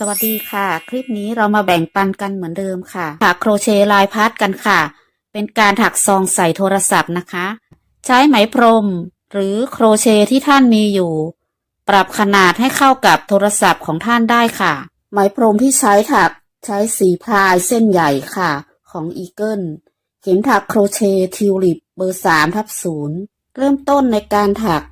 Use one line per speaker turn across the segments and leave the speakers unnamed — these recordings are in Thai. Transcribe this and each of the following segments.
สวัสดีค่ะ คลิปนี้เรามาแบ่งปันกันเหมือนเดิมค่ะถักโครเชต์ลายพัดกันค่ะ เป็นการถักซองใส่โทรศัพท์นะคะ ใช้ไหมพรม หรือโครเชต์ที่ท่านมีอยู่ ปรับขนาดให้เข้ากับโทรศัพท์ของท่านได้ค่ะ ไหมพรมที่ใช้ถักใช้สีพายเส้นใหญ่ค่ะ ของอีเกิลเข็มถักโครเชต์ทิวลิปเบอร์สามทับศูนย์เริ่มต้นในการถัก ค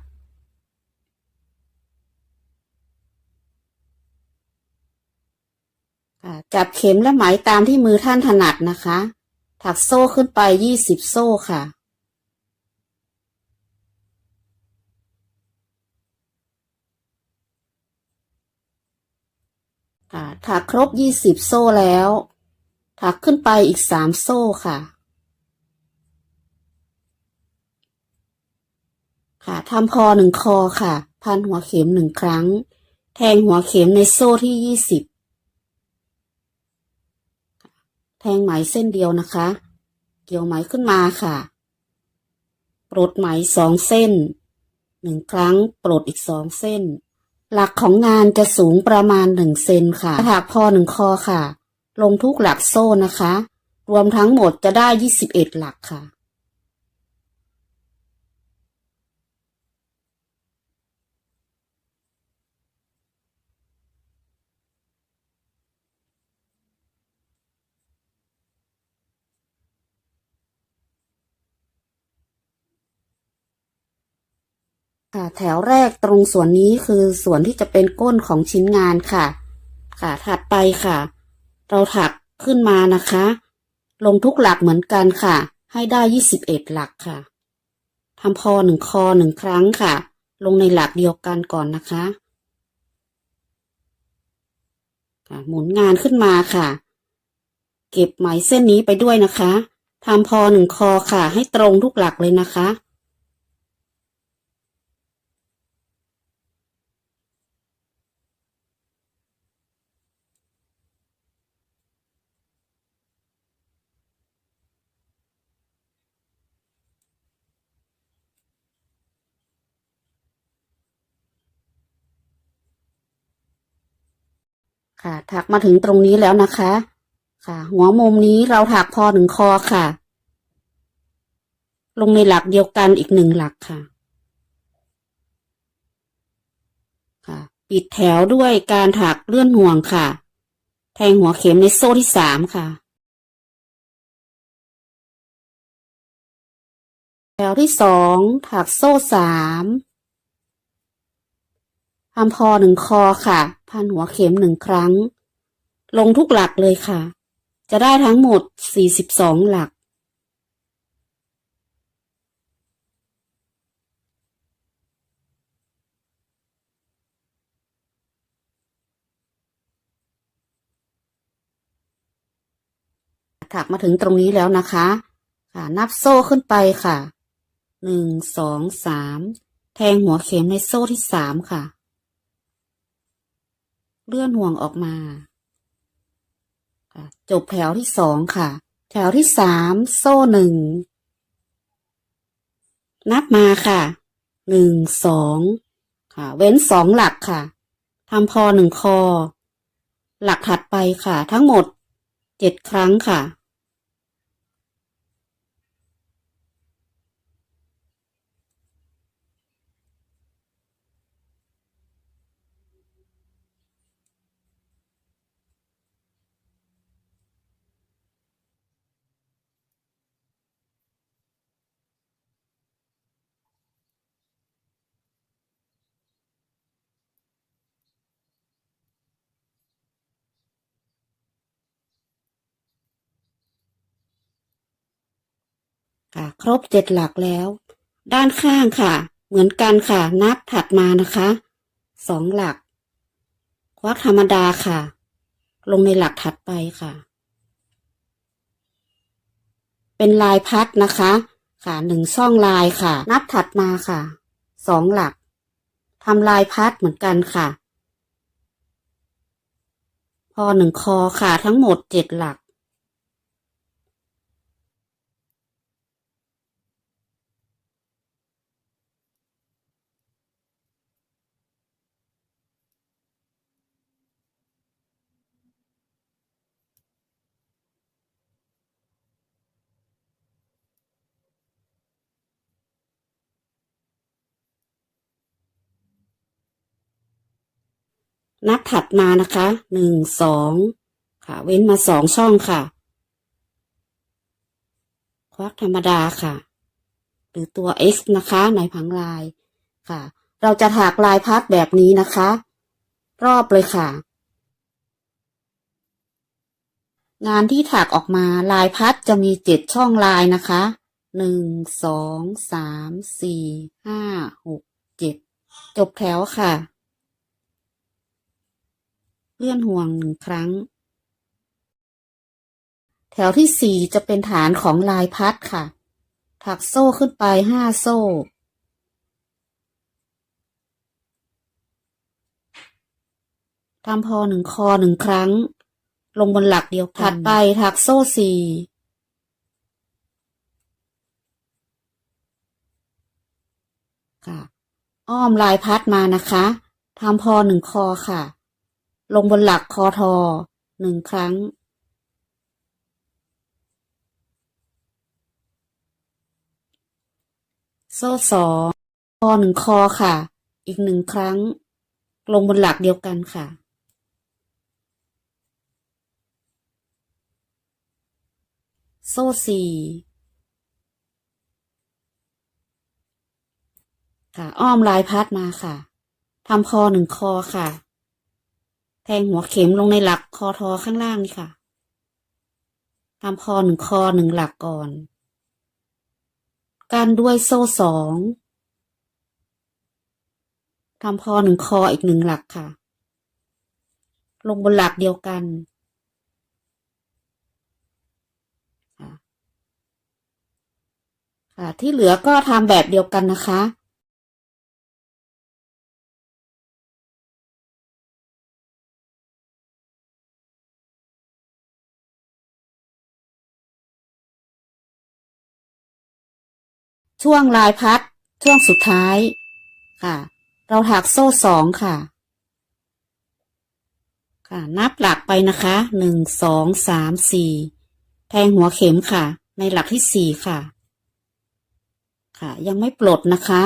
่ะ จับเข็มและไหมตามที่มือท่านถนัดนะคะ ถักโซ่ขึ้นไปยี่สิบโซ่ค่ะ ถักครบยี่สิบโซ่แล้ว ถักขึ้นไปอีกสามโซ่ค่ะ ค่ะทำพอหนึ่งคอค่ะ พันหัวเข็มหนึ่งครั้ง แทงหัวเข็มในโซ่ที่ยี่สิบ แทงไหมเส้นเดียวนะคะ เกี่ยวไหมขึ้นมาค่ะปลดไหมสองเส้นหนึ่งครั้งปลดอีกสองเส้น หลักของงานจะสูงประมาณหนึ่งเซนค่ะถักพอหนึ่งคอค่ะ ลงทุกหลักโซ่นะคะ รวมทั้งหมดจะได้ยี่สิบเอ็ดหลักค่ะ ค่ะแถวแรกตรงส่วนนี้คือส่วนที่จะเป็นก้นของชิ้นงานค่ะ ค่ะถัดไปค่ะ เราถักขึ้นมานะคะ ลงทุกหลักเหมือนกันค่ะ ให้ได้ยี่สิบเอ็ดหลักค่ะทำพอหนึ่งคอหนึ่งครั้งค่ะ ลงในหลักเดียวกันก่อนนะคะค่ะหมุนงานขึ้นมาค่ะ เก็บไหมเส้นนี้ไปด้วยนะคะทำพอหนึ่งคอค่ะ ให้ตรงทุกหลักเลยนะคะ ค่ะ ถักมาถึงตรงนี้แล้วนะคะ ค่ะ หัวมุมนี้เราถักพอหนึ่งคอค่ะ ลงในหลักเดียวกันอีกหนึ่งหลักค่ะ ค่ะ ปิดแถวด้วยการถักเลื่อนห่วงค่ะ แทงหัวเข็มในโซ่ที่สามค่ะแถวที่สองถักโซ่สาม ทำพอหนึ่งคอค่ะ พันหัวเข็มหนึ่งครั้ง ลงทุกหลักเลยค่ะ จะได้ทั้งหมดสี่สิบสองหลัก ถักมาถึงตรงนี้แล้วนะคะ ค่ะ นับโซ่ขึ้นไปค่ะ หนึ่ง สอง สาม แทงหัวเข็มในโซ่ที่สามค่ะ เลื่อนห่วงออกมาจบแถวที่สองค่ะ แถวที่สามโซ่หนึ่ง นับมาค่ะ หนึ่งสองค่ะ เว้นสองหลักค่ะทำพอหนึ่งคอ หลักถัดไปค่ะ ทั้งหมดเจ็ดครั้งค่ะ ค่ะ ครบเจ็ดหลักแล้ว ด้านข้างค่ะ เหมือนกันค่ะ นับถัดมานะคะสองหลัก ควักธรรมดาค่ะ ลงในหลักถัดไปค่ะ เป็นลายพัดนะคะ ค่ะหนึ่งช่องลายค่ะ นับถัดมาค่ะสองหลักทำลายพัดเหมือนกันค่ะ พอหนึ่งคอค่ะทั้งหมดเจ็ดหลัก นับถัดมานะคะหนึ่งสองค่ะ เว้นมาสองช่องค่ะ ควักธรรมดาค่ะ หรือตัว x นะคะในผังลายค่ะ เราจะถากลายพัดแบบนี้นะคะ รอบเลยค่ะ งานที่ถักออกมาลายพัดจะมีเจ็ดช่องลายนะคะหนึ่งสองสามสี่ห้าหกเจ็ดจบแถวค่ะ เลื่อนห่วงหนึ่งครั้ง แถวที่สี่จะเป็นฐานของลายพัดค่ะ ถักโซ่ขึ้นไปห้าโซ่ทำพอหนึ่งคอหนึ่งครั้ง ลงบนหลักเดียวกันถัดไปถักโซ่สี่ค่ะ อ้อมลายพัดมานะคะทำพอหนึ่งคอค่ะ ลงบนหลักคอทอหนึ่งครั้งโซ่สองคอหนึ่งคอค่ะ อีกหนึ่งครั้ง ลงบนหลักเดียวกันค่ะ โซ่สี่ค่ะ อ้อมลายพัดมาค่ะทำพอหนึ่งคอค่ะ แทงหัวเข็มลงในหลักคอทอข้างล่างนี่ค่ะทำพอหนึ่งคอหนึ่งหลักก่อนกันด้วยโซ่สองทำพอหนึ่งคออีกหนึ่งหลักค่ะ ลงบนหลักเดียวกันค่ะที่เหลือก็ทำแบบเดียวกันนะคะ ช่วงลายพัด ช่วงสุดท้ายค่ะ เราถักโซ่สองค่ะ ค่ะ นับหลักไปนะคะหนึ่งสองสามสี่แทงหัวเข็มค่ะ ในหลักที่สี่ค่ะ ค่ะ ยังไม่ปลดนะคะ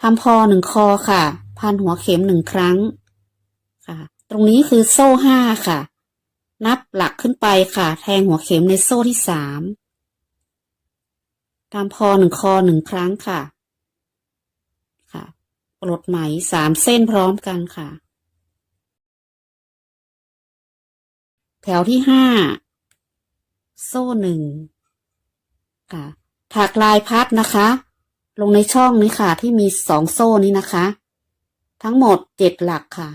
ทำพอหนึ่งคอค่ะ พันหัวเข็มหนึ่งครั้ง ค่ะ ตรงนี้คือโซ่ห้าค่ะ นับหลักขึ้นไปค่ะ แทงหัวเข็มในโซ่ที่สาม ทำพอหนึ่งคอหนึ่งครั้งค่ะ ค่ะปลดไหมสามเส้นพร้อมกันค่ะ แถวที่ห้าโซ่หนึ่งค่ะ ถักลายพัดนะคะ ลงในช่องนี้ค่ะ ที่มีสองโซ่นี้นะคะ ทั้งหมดเจ็ดหลักค่ะ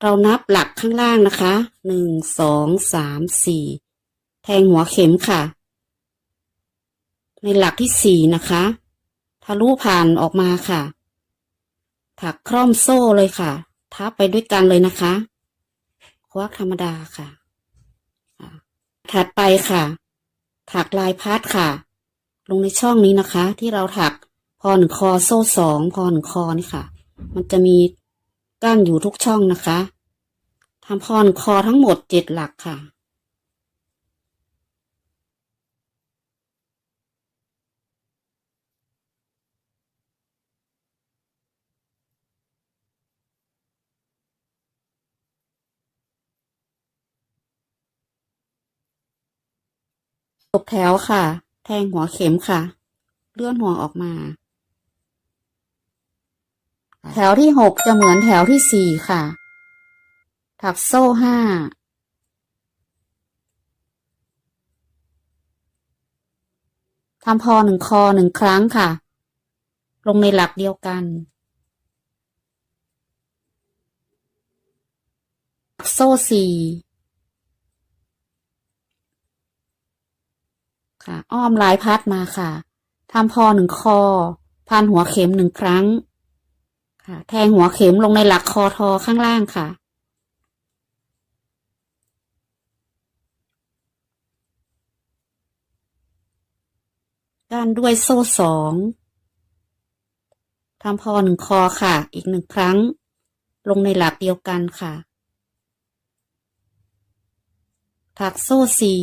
เรานับหลักข้างล่างนะคะหนึ่งสองสามสี่แทงหัวเข็มค่ะ ในหลักที่สี่นะคะทะลุผ่านออกมาค่ะ ถักคร่อมโซ่เลยค่ะ ทับไปด้วยกันเลยนะคะ ควักธรรมดาค่ะค่ะ ถัดไปค่ะ ถักลายพัดค่ะ ลงในช่องนี้นะคะ ที่เราถักพอหนึ่งคอโซ่สองพอหนึ่งคอนี่ค่ะ มันจะมี กั้นอยู่ทุกช่องนะคะทำพรคอทั้งหมดเจ็ดหลักค่ะ จบแถวค่ะ แทงหัวเข็มค่ะ เลื่อนห่วงออกมา แถวที่หกจะเหมือนแถวที่สี่ค่ะ ถักโซ่ห้า ทำพอหนึ่งคอหนึ่งครั้งค่ะ ลงในหลักเดียวกัน โซ่สี่ค่ะ อ้อมลายพัดมาค่ะ ทำพอหนึ่งคอ พันหัวเข็มหนึ่งครั้ง ค่ะ แทงหัวเข็มลงในหลักคอทอข้างล่างค่ะก้านด้วยโซ่สองทำพอหนึ่งคอค่ะ อีกหนึ่งครั้ง ลงในหลักเดียวกันค่ะ ถักโซ่สี่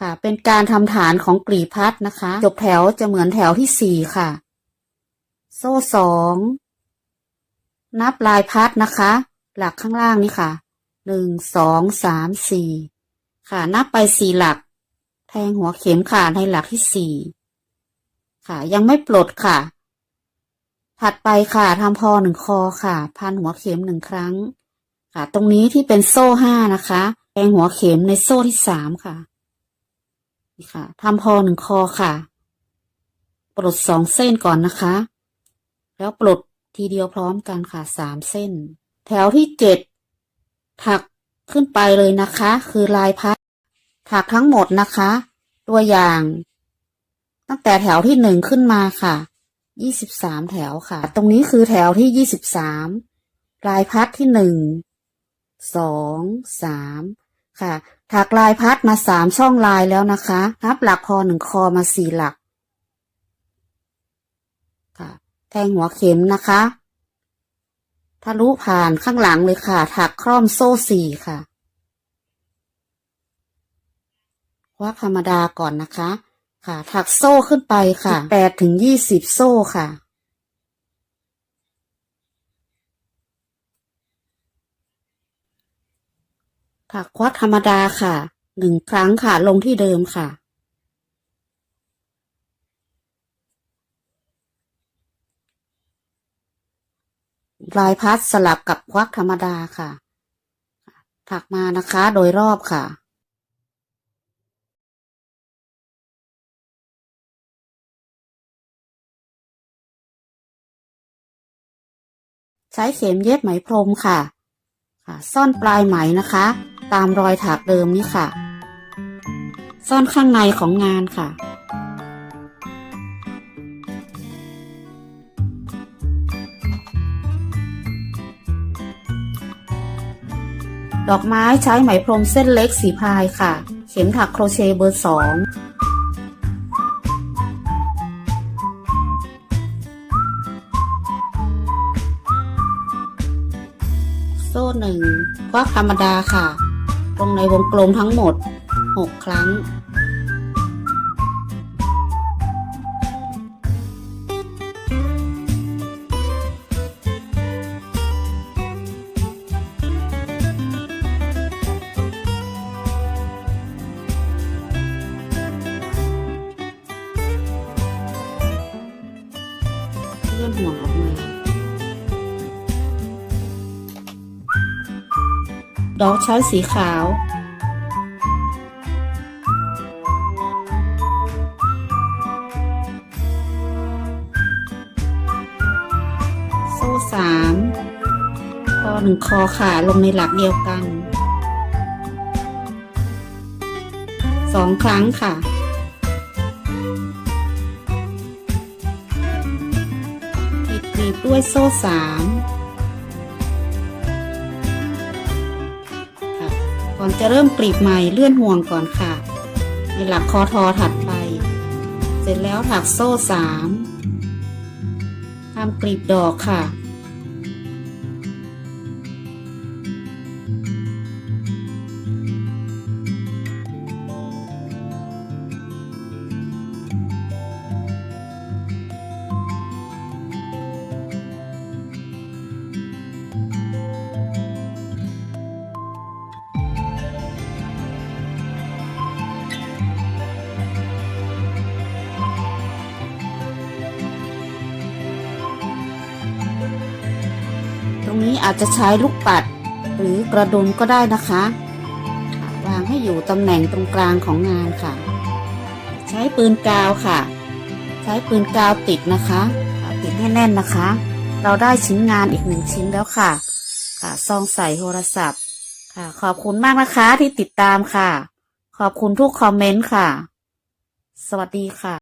ค่ะ เป็นการทำฐานของกลีพัดนะคะ จบแถวจะเหมือนแถวที่สี่ค่ะ โซ่สองนับลายพัดนะคะ หลักข้างล่างนี่ค่ะหนึ่งสองสามสี่ค่ะ นับไปสี่หลัก แทงหัวเข็มค่ะในหลักที่สี่ค่ะ ยังไม่ปลดค่ะ ถัดไปค่ะทำพอหนึ่งคอค่ะ พันหัวเข็มหนึ่งครั้ง ค่ะ ตรงนี้ที่เป็นโซ่ห้านะคะ แทงหัวเข็มในโซ่ที่สามค่ะ นี่ค่ะทำพอหนึ่งคอค่ะ ปลดสองเส้นก่อนนะคะ แล้วปลดทีเดียวพร้อมกันค่ะสามเส้น แถวที่เจ็ดถักขึ้นไปเลยนะคะ คือลายพัดถักทั้งหมดนะคะ ตัวอย่าง ตั้งแต่แถวที่หนึ่งขึ้นมาค่ะยี่สิบสามแถวค่ะ ตรงนี้คือแถวที่ยี่สิบสามลายพัดที่หนึ่งสองสาม ค่ะถักลายพัดมาสามช่องลายแล้วนะคะ นับหลักคอหนึ่งคอมาสี่หลัก ค่ะ แทงหัวเข็มนะคะทะลุผ่านข้างหลังเลยค่ะ ถักคร่อมโซ่สี่ค่ะควักธรรมดาก่อนนะคะ ค่ะ ถักโซ่ขึ้นไปค่ะแปดถึงยี่สิบโซ่ค่ะ ถักควักธรรมดาค่ะหนึ่งครั้งค่ะลงที่เดิมค่ะ ลายพัดสลับกับควักธรรมดาค่ะ ถักมานะคะโดยรอบค่ะใช้เข็มเย็บไหมพรมค่ะ ค่ะ ซ่อนปลายไหมนะคะ ตามรอยถักเดิมนี่ค่ะ ซ่อนข้างในของงานค่ะดอกไม้ใช้ไหมพรมเส้นเล็กสีพายค่ะ เข็มถักโครเชต์เบอร์สอง ควักธรรมดาค่ะ ลงในวงกลมทั้งหมด 6 ครั้ง ดอกช้อนสีขาว โซ่สามคอหนึ่งคอขาลงในหลักเดียวกันสองครั้งค่ะปิดกลีบด้วยโซ่สาม ก่อนจะเริ่มกลีบใหม่เลื่อนห่วงก่อนค่ะ ในหลักคอทอถัดไป เสร็จแล้วถักโซ่สามทำกลีบดอกค่ะ อาจจะใช้ลูกปัด หรือกระดุมก็ได้นะคะ วางให้อยู่ตำแหน่งตรงกลางของงานค่ะ ใช้ปืนกาวค่ะ ใช้ปืนกาวติดนะคะค่ะติดให้แน่นนะคะ เราได้ชิ้นงานอีกหนึ่งชิ้นแล้วค่ะ ค่ะซองใส่โทรศัพท์ ค่ะ ขอบคุณมากนะคะที่ติดตามค่ะ ขอบคุณทุกคอมเมนต์ค่ะ สวัสดีค่ะ